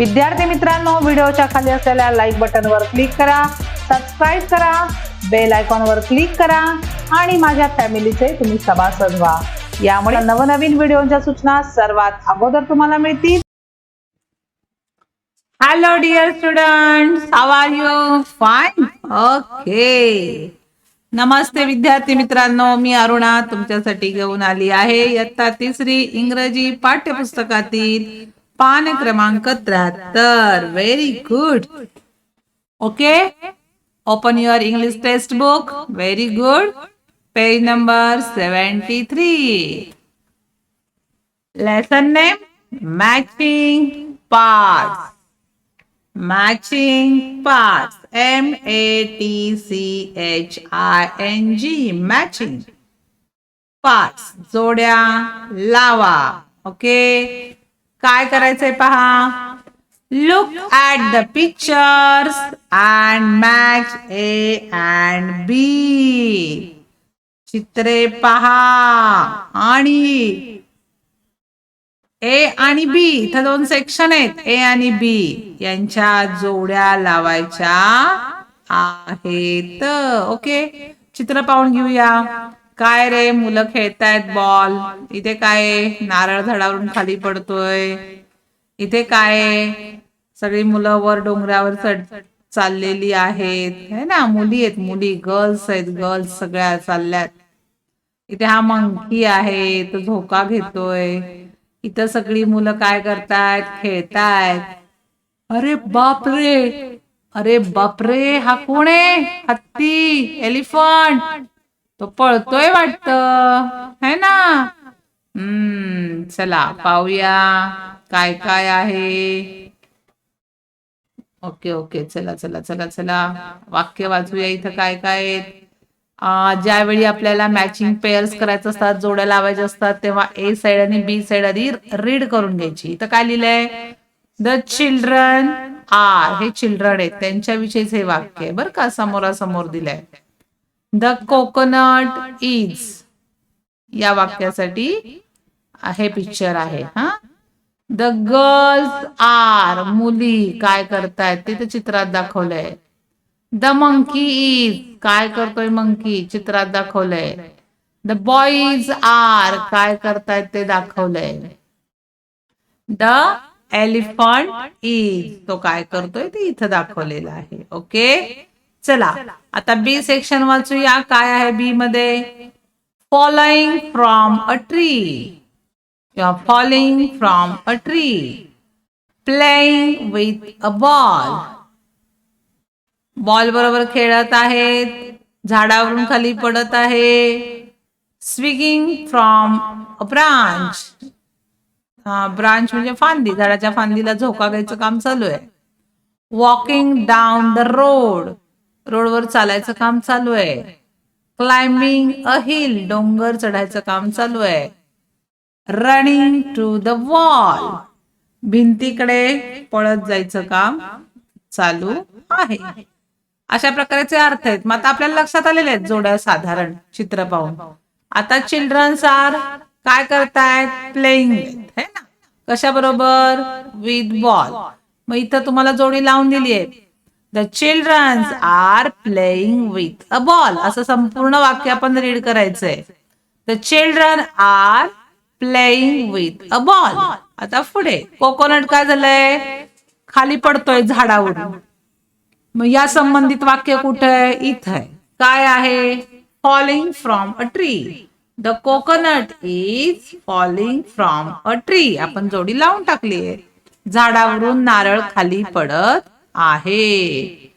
विद्यार्थी मित्रांनो व्हिडिओच्या खाली असलेल्या लाईक बटनवर क्लिक करा सबस्क्राईब करा बेल आयकॉनवर क्लिक करा आणि माझ्या फॅमिलीचे तुम्ही सभासद व्हा. यामुळे नवनवीन व्हिडिओच्या सूचना सर्वात अगोदर तुम्हाला मिळतील. Hello dear student are you fine okay नमस्ते विद्यार्थी मित्रांनो मी अरुणा तुमच्यासाठी घेऊन आली आहे. इयत्ता तिसरी इंग्रजी पाठ्यपुस्तकातील पान क्रमांक त्र्याहत्तर. Very good okay open your English text book very good page number seventy three lesson name matching part matching parts. M A T C H I N G. Matching parts. जोड्या लावा ओके okay? काय करायचंय पहा? Look at the pictures and match A and B चित्रे पहा. आणि ए आणि बी इथं दोन सेक्शन आहेत. ए आणि बी यांच्या जोड्या लावायच्या आहेत. ओके चित्र पाहून घेऊया. काय रे मुलं खेळतायत बॉल इथे काय नारळ झाडावरून खाली पडतोय. इथे काय सगळी मुलं वर डोंगरावर चढ चाललेली आहेत. है ना? मुली आहेत मुली. गर्ल्स आहेत गर्ल्स सगळ्या चालल्यात. इथे हा मंकी आहे तो झोका घेतोय. इथं सगळी मुलं काय करतायत? खेळतायत. अरे बापरे! अरे बापरे! हा कोण आहे? हत्ती एलिफंट तो पळतोय वाटत. है ना? हम्म चला पाहूया काय काय आहे. ओके ओके चला चला चला चला. वाक्य वाचूया इथं काय काय ज्यावेळी आपल्याला मॅचिंग पेअर्स करायचं असतात जोड्या लावायच्या असतात तेव्हा ए साइड आणि बी साइड आधी रीड करून घ्यायची. इथं काय लिहिलंय? द चिल्ड्रन आर हे चिल्ड्रन आहेत. त्यांच्याविषयीच हे वाक्य आहे. बरं का? समोरासमोर दिलंय. द कोकोनट इज या वाक्यासाठी हे पिक्चर आहे हा? द गर्ल्स आर मुली काय करतायत ते तर चित्रात दाखवलंय. द मंकी इज काय करतोय मंकी चित्रात दाखवलंय. द बॉईज आर काय करतायत ते दाखवलंय. द एलिफंट इज तो काय करतोय ते इथं दाखवलेला आहे ओके चला आता बी सेक्शन वाचूया. काय आहे बी मध्ये? फॉलोइंग फ्रॉम अ ट्री किंवा following from a tree playing with a ball ball बरोबर खेळत आहेत. झाडावरून खाली पडत आहे. Swinging from a branch branch म्हणजे फांदी. झाडाच्या फांदीला झोका घ्यायचं काम चालू आहे. वॉकिंग डाऊन द रोड रोडवर चालायचं काम चालू आहे. क्लाइम्बिंग अ हिल डोंगर चढायचं काम चालू आहे. रनिंग टू द वॉल भिंतीकडे पळत जायचं काम चालू आहे. अशा प्रकारचे अर्थ आहेत. मग आता आपल्याला लक्षात आलेले आहेत जोड्या साधारण चित्र पाहून. आता चिल्ड्रन्स आर काय करतायत? प्लेइंग है ना? कशा बरोबर विथ बॉल मग इथं तुम्हाला जोडी लावून दिली आहे the childrens are playing with a ball असं संपूर्ण वाक्य आपण रीड करायचंय. The children are playing with a ball आता पुढे. कोकोनट काय झालंय? खाली पडतोय झाडावरून. मग या संबंधित वाक्य कुठे आहे? इथं आहे. काय आहे? Falling from a tree the coconut is falling from a tree आपण जोडी लावून टाकली आहे झाडावरून नारळ खाली पडत आहे.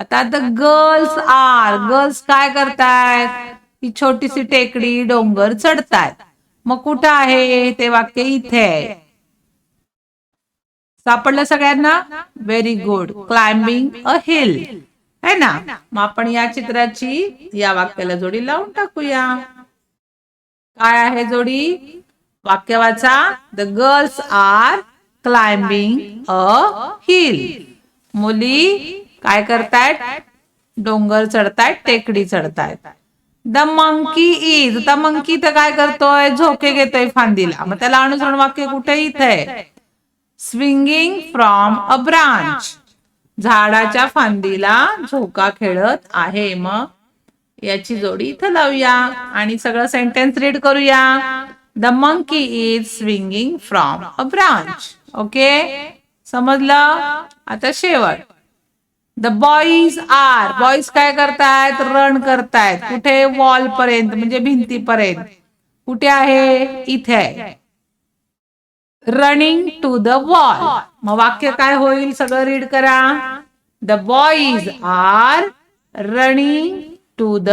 आता द गर्ल्स आर गर्ल्स काय करतायत? ती छोटीशी टेकडी डोंगर चढतायत. मग कुठं आहे ते वाक्य? इथे आहे. सापडलं सगळ्यांना? Very good climbing a hill है ना? मग आपण या चित्राची या वाक्याला जोडी लावून टाकूया. काय आहे जोडी? वाक्य वाचा. The girls are climbing a hill मुली काय करतायत? डोंगर चढतायत टेकडी चढतायत. The monkey is. The monkey तर काय करतोय? झोके घेतोय फांदीला. मग त्याला अनुसरण वाक्य कुठे इथे आहे? स्विंगिंग फ्रॉम अ ब्रांच झाडाच्या फांदीला झोका खेळत आहे. मग याची जोडी इथं लावूया आणि सगळं सेंटेन्स रीड करूया. The monkey is swinging from a branch okay समजलं? आता शेवट. द बॉईज आर बॉईज काय करतायत? रन करतायत. कुठे? वॉल पर्यंत म्हणजे भिंतीपर्यंत कुठे आहे? इथे आहे. रनिंग टू द वॉल मग वाक्य काय होईल? सगळं रीड करा. The boys are running to the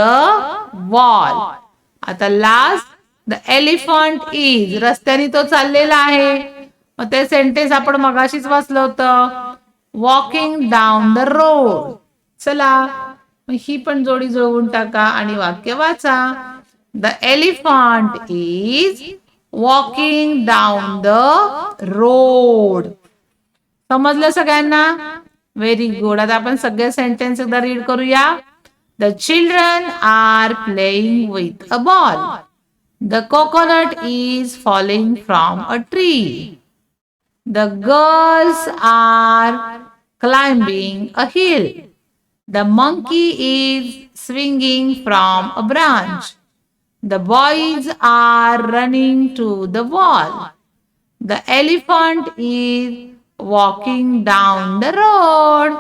wall आता लास्ट द एलिफंट इज रस्त्याने तो चाललेला आहे. मग ते सेंटेन्स आपण मगाशीच वाचलं होतं. वॉकिंग डाऊन द रोड चला मग ही पण जोडी जुळवून टाका आणि वाक्य वाचा. The elephant is walking down the road समजलं सगळ्यांना? व्हेरी गुड आता आपण सगळे सेंटेन्स एकदा रीड करूया. The children are playing with a ball the coconut is falling from a tree The girls are climbing a hill. The monkey is swinging from a branch. The boys are running to the wall. The elephant is walking down the road.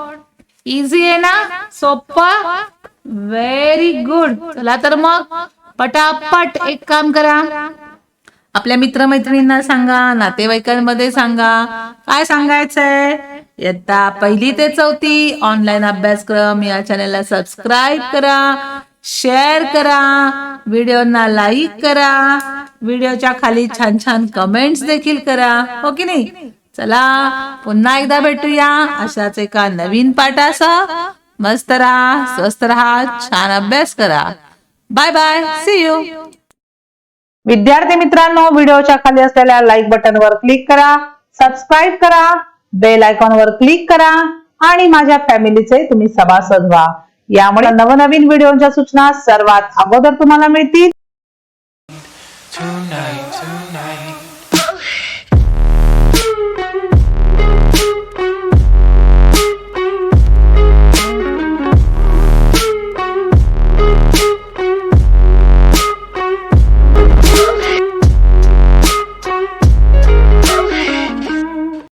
Easy आहे ना सोपं very good चला तर मग पटापट एक काम करा आपल्या मित्रमैत्रिणींना सांगा नातेवाईकांमध्ये सांगा. काय सांगायचंय? इयत्ता पहिली ते चौथी ऑनलाईन अभ्यासक्रम या चॅनलला सबस्क्राईब करा शेअर करा व्हिडिओना लाईक करा व्हिडिओच्या खाली छान छान कमेंट्स देखील करा. हो की नाही? चला पुन्हा एकदा भेटूया अशाच एका नवीन पाठासह. मस्त राहा स्वस्त राहा छान अभ्यास करा. बाय बाय सी यू विद्यार्थी मित्रांनो व्हिडिओच्या खाली असलेल्या लाईक बटनवर क्लिक करा सबस्क्राईब करा बेल आयकॉनवर क्लिक करा आणि माझ्या फॅमिलीचे तुम्ही सभासद व्हा यामुळे नवनवीन व्हिडिओच्या सूचना सर्वात अगोदर तुम्हाला मिळतील tonight.